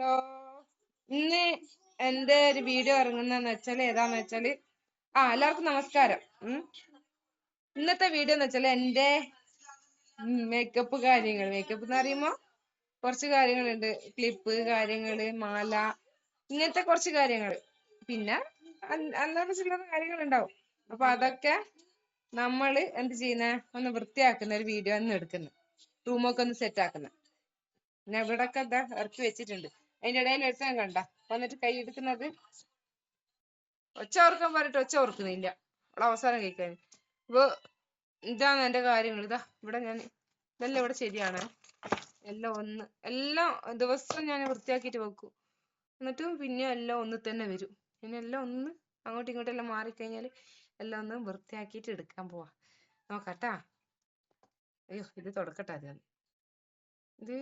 Hello. ഇന്ന് എന്റെ ഒരു വീഡിയോ ഇറങ്ങുന്നതെന്ന് വെച്ചാൽ ഏതാന്ന് വെച്ചാൽ ആ എല്ലാവർക്കും നമസ്കാരം. ഇന്നത്തെ വീഡിയോ എന്ന് വെച്ചാൽ എന്റെ മേക്കപ്പ് കാര്യങ്ങൾ. മേക്കപ്പ് എന്ന് പറയുമ്പോ കുറച്ച് കാര്യങ്ങളുണ്ട്. ക്ലിപ്പ് കാര്യങ്ങൾ മാല ഇങ്ങനത്തെ കുറച്ച് കാര്യങ്ങൾ പിന്നെ അല്ലാതെ കാര്യങ്ങൾ ഉണ്ടാവും അപ്പൊ അതൊക്കെ നമ്മൾ എന്ത് ചെയ്യുന്ന? ഒന്ന് വൃത്തിയാക്കുന്ന ഒരു വീഡിയോ ഒന്ന് എടുക്കുന്നത്. റൂമൊക്കെ ഒന്ന് സെറ്റ് ആക്കുന്ന. പിന്നെ ഇവിടൊക്കെ എന്താ ഇറക്കി വെച്ചിട്ടുണ്ട്. അതിന്റെ ഇടയിൽ എടുക്കാൻ കണ്ട. വന്നിട്ട് കൈ എടുക്കുന്നത് ഒച്ച ഓർക്കാൻ പറഞ്ഞിട്ട് ഒച്ച ഓർക്കുന്നില്ല അവളെ അവസാനം കഴിക്കാൻ ഇപ്പൊ ഇതാണ് എന്റെ കാര്യങ്ങൾ. ഇതാ ഇവിടെ ഞാൻ ഇതെല്ലാം ഇവിടെ ശരിയാണ്. എല്ലാം ഒന്ന് എല്ലാം ദിവസവും ഞാൻ വൃത്തിയാക്കിയിട്ട് വെക്കും. എന്നിട്ട് പിന്നെ എല്ലാം ഒന്ന് തന്നെ വരും. പിന്നെ എല്ലാം ഒന്ന് അങ്ങോട്ടും ഇങ്ങോട്ടും എല്ലാം മാറിക്കഴിഞ്ഞാൽ എല്ലാം ഒന്ന് വൃത്തിയാക്കിയിട്ട് എടുക്കാൻ പോവാ. നോക്കട്ടാ. അയ്യോ ഇത് തുടക്കട്ടെ ആദ്യം. ഇത്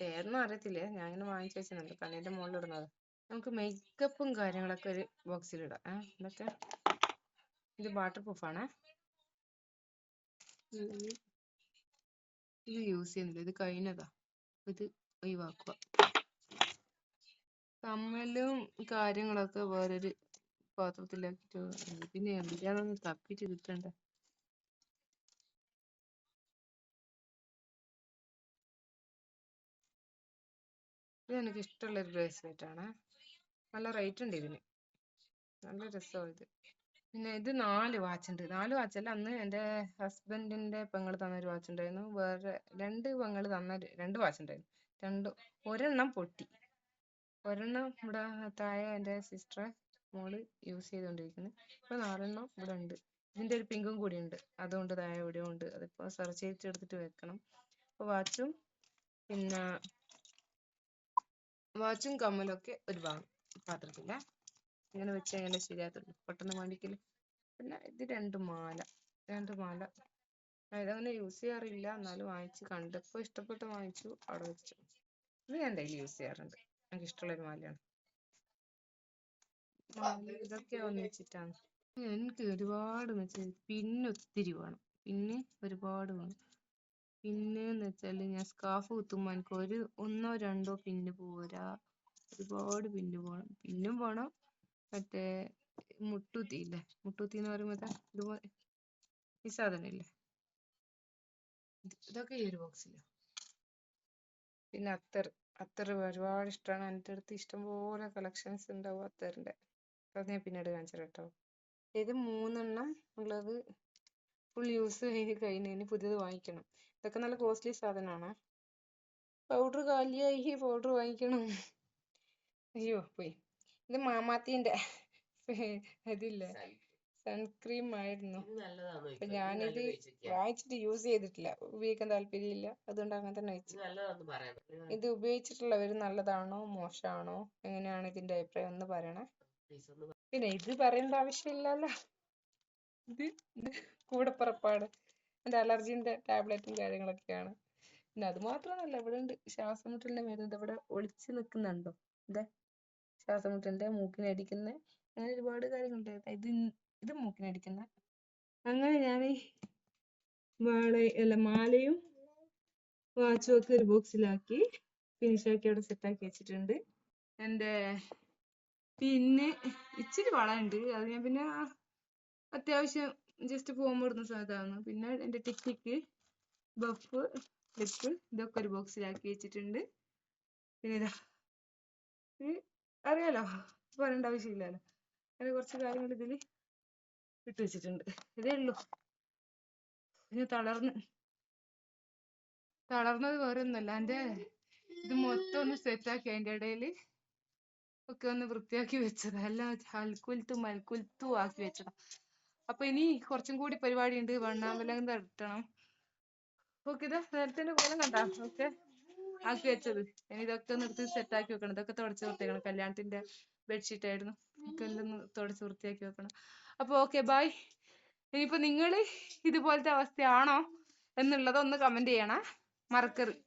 പേരൊന്നും അറിയത്തില്ല. ഞാൻ ഇങ്ങനെ വാങ്ങിച്ചു വെച്ചിട്ടുണ്ട്. കണ്ണിന്റെ മുകളിൽ ഇടുന്നത് നമുക്ക് മേക്കപ്പും കാര്യങ്ങളൊക്കെ ഒരു ബോക്സിൽ ഇടാം ഏഹ് ഇതൊക്കെ ഇത് വാട്ടർ ആണ്. ഇത് യൂസ് ചെയ്യുന്നില്ല ഇത് കഴിഞ്ഞതാ. ഇത് ഒഴിവാക്കുക. കമ്മലും കാര്യങ്ങളൊക്കെ വേറൊരു പാത്രത്തിലാക്കിട്ട്. പിന്നെ എന്തിനാണെന്ന് തപ്പിട്ട് കിട്ടണ്ടേ ഇത് എനിക്ക് ഇഷ്ടമുള്ള ഒരു ബ്രേസ്ലെറ്റ് ആണ്. നല്ല റേറ്റ് ഉണ്ട് ഇതിന്. നല്ല രസമാണ് ഇത്. പിന്നെ ഇത് നാല് വാച്ച് ഉണ്ട്. നാല് വാച്ചല്ല അന്ന് എന്റെ ഹസ്ബൻഡിന്റെ പെങ്ങൾ തന്ന ഒരു വാച്ച് ഉണ്ടായിരുന്നു. വേറെ രണ്ട് പെങ്ങൾ തന്ന രണ്ട് വാച്ച് ഉണ്ടായിരുന്നു. രണ്ട് ഒരെണ്ണം പൊട്ടി. ഒരെണ്ണം ഇവിടെ താഴെ എന്റെ സിസ്റ്റർ മോൾ യൂസ് ചെയ്തുകൊണ്ടിരിക്കുന്നു. ഇപ്പൊ നാലെണ്ണം ഇവിടെ ഉണ്ട്. ഇതിന്റെ ഒരു പിങ്കും കൂടി ഉണ്ട്. അതുകൊണ്ട് താഴെ എവിടെയോ ഉണ്ട്. അതിപ്പോ സെർച്ച് ചെയ്ത് എടുത്തിട്ട് വെക്കണം. അപ്പൊ വാച്ചും പിന്നെ വാച്ചും കമ്മലും ഒക്കെ ഒരു ഭാഗം. പാത്രത്തിന്റെ ഇങ്ങനെ വെച്ച് അങ്ങനെ ശരിയാകത്തുള്ളൂ പെട്ടെന്ന് മാണിക്കൽ പിന്നെ ഇത് രണ്ട് മാല. രണ്ട് മാല. ഇതങ്ങനെ യൂസ് ചെയ്യാറില്ല. എന്നാലും വാങ്ങിച്ച് കണ്ടപ്പോൾ ഇഷ്ടപ്പെട്ട് വാങ്ങിച്ചു അവിടെ വെച്ചു. ഇത് ഞാൻ ഡെയിലി യൂസ് ചെയ്യാറുണ്ട്. എനിക്ക് ഇഷ്ടമുള്ള ഒരു മാലയാണ്. മാല ഇതൊക്കെ ഒന്നിച്ചിട്ടാണ് എനിക്ക് ഒരുപാട് വെച്ചാൽ പിന്നെ ഒത്തിരി വേണം. പിന്നെ ഒരുപാട് വേണം. പിന്നെ എന്ന് വെച്ചാൽ ഞാൻ സ്കാർഫ് കുത്തുമ്പോ എനിക്ക് ഒരു ഒന്നോ രണ്ടോ പിന്ന് പോരാ. ഒരുപാട് പിന്ന് പോണം. പിന്നും വേണം മറ്റേ മുട്ടുത്തി ഇല്ലേ മുട്ടുത്തി എന്ന് പറയുമ്പോ ദാ ഇതുപോലെ ഈ സാധനം ഇല്ലേ ഇതൊക്കെ ഈ ഒരു ബോക്സിൽ പിന്നെ അത്തർ അത്തർ ഒരുപാട് ഇഷ്ടമാണ് എന്റെ അടുത്ത് ഇഷ്ടംപോലെ കളക്ഷൻസ് ഉണ്ടാവും അത്തറിന്റെ അത് ഞാൻ പിന്നീട് കാണിച്ചു കേട്ടോ. ഇത് മൂന്നെണ്ണം ഉള്ളത് ഫുൾ യൂസ് ചെയ്ത് കഴിഞ്ഞ് ഇനി പുതിയത് വാങ്ങിക്കണം. ഇതൊക്കെ നല്ല കോസ്റ്റ്ലി സാധനമാണ്. പൗഡർ കാലിയായി പൗഡർ വാങ്ങിക്കണം. അയ്യോ പോയി. ഇത് മാമാത്തിന്റെ ഇതില്ലേ. സൺക്രീം ആയിരുന്നു. അപ്പൊ ഞാനിത് വാങ്ങിച്ചിട്ട് യൂസ് ചെയ്തിട്ടില്ല. ഉപയോഗിക്കാൻ താല്പര്യമില്ല. അതുകൊണ്ട് അങ്ങനെ തന്നെ വെച്ചു. ഇത് ഉപയോഗിച്ചിട്ടുള്ളവർ നല്ലതാണോ മോശമാണോ എങ്ങനെയാണ് ഇതിന്റെ അഭിപ്രായം ഒന്ന് പറയണേ. പിന്നെ ഇത് പറയേണ്ട ആവശ്യമില്ലല്ലോ. ഇത് ഇത് കൂടപ്പിറപ്പാണ്. എന്റെ അലർജിന്റെ ടാബ്ലറ്റും കാര്യങ്ങളൊക്കെയാണ്. പിന്നെ അത് മാത്രമല്ല ഇവിടെ ഉണ്ട് ശ്വാസം മുട്ടലിന്റെ മരുന്ന് ഇവിടെ ഒളിച്ചു നിൽക്കുന്നുണ്ടോ? ഇതേ ശ്വാസം മുട്ടലിന്റെ മൂക്കിനടിക്കുന്ന അങ്ങനെ ഒരുപാട് കാര്യങ്ങളുണ്ട്. ഇത് ഇത് മൂക്കിനടിക്കുന്ന അങ്ങനെ ഞാൻ വാള അല്ല മാലയും വാച്ചും ഒക്കെ ഒരു ബോക്സിലാക്കി ഫിനിഷ് ആക്കി അവിടെ സെറ്റ് ആക്കി വെച്ചിട്ടുണ്ട്. എന്റെ പിന്നെ ഇച്ചിരി വള ഉണ്ട് അത് ഞാൻ പിന്നെ അത്യാവശ്യം ജസ്റ്റ് ഫോം ഇടുന്ന സാധനമാണ് പിന്നെ എന്റെ ടിക്കിക്ക് ബഫ് ലിപ്പ് ഇതൊക്കെ ഒരു ബോക്സിലാക്കി വെച്ചിട്ടുണ്ട്. പിന്നെ ഇതാ. അറിയാലോ പറയേണ്ട ആവശ്യമില്ലല്ലോ. അങ്ങനെ കുറച്ച് കാര്യങ്ങൾ ഇതിൽ ഇട്ട് വെച്ചിട്ടുണ്ട്. ഇതേ ഉള്ളൂ. പിന്നെ തളർന്ന്. തളർന്നത് വേറെ ഒന്നുമല്ല. എന്റെ ഇത് മൊത്തം ഒന്ന് സെറ്റ് ആക്കി അതിന്റെ ഇടയിൽ ഒക്കെ ഒന്ന് വൃത്തിയാക്കി വെച്ചതാ. എല്ലാം ഹൽക്കുൽത്തും മൽക്കുൽത്തും ആക്കി വെച്ചതാ. അപ്പൊ ഇനി കുറച്ചും കൂടി പരിപാടി ഉണ്ട് വണ്ണാമലം തട്ടണം ഓക്കെ ഇതാ നേരത്തെ കോലം കണ്ട? ഓക്കെ ആക്കി വെച്ചത്. ഇനി ഇതൊക്കെ ഒന്ന് എടുത്ത് സെറ്റ് ആക്കി വെക്കണം. ഇതൊക്കെ തുടച്ച് വൃത്തിയാക്കണം. കല്യാണത്തിന്റെ ബെഡ്ഷീറ്റ് ആയിരുന്നു. ഒക്കെ ഒന്ന് തുടച്ച് വൃത്തിയാക്കി വെക്കണം. അപ്പൊ ഓക്കെ ബൈ ഇനിയിപ്പോ നിങ്ങൾ ഇതുപോലത്തെ അവസ്ഥയാണോ എന്നുള്ളത് ഒന്ന് കമന്റ് ചെയ്യണേ. മറക്കരുത്.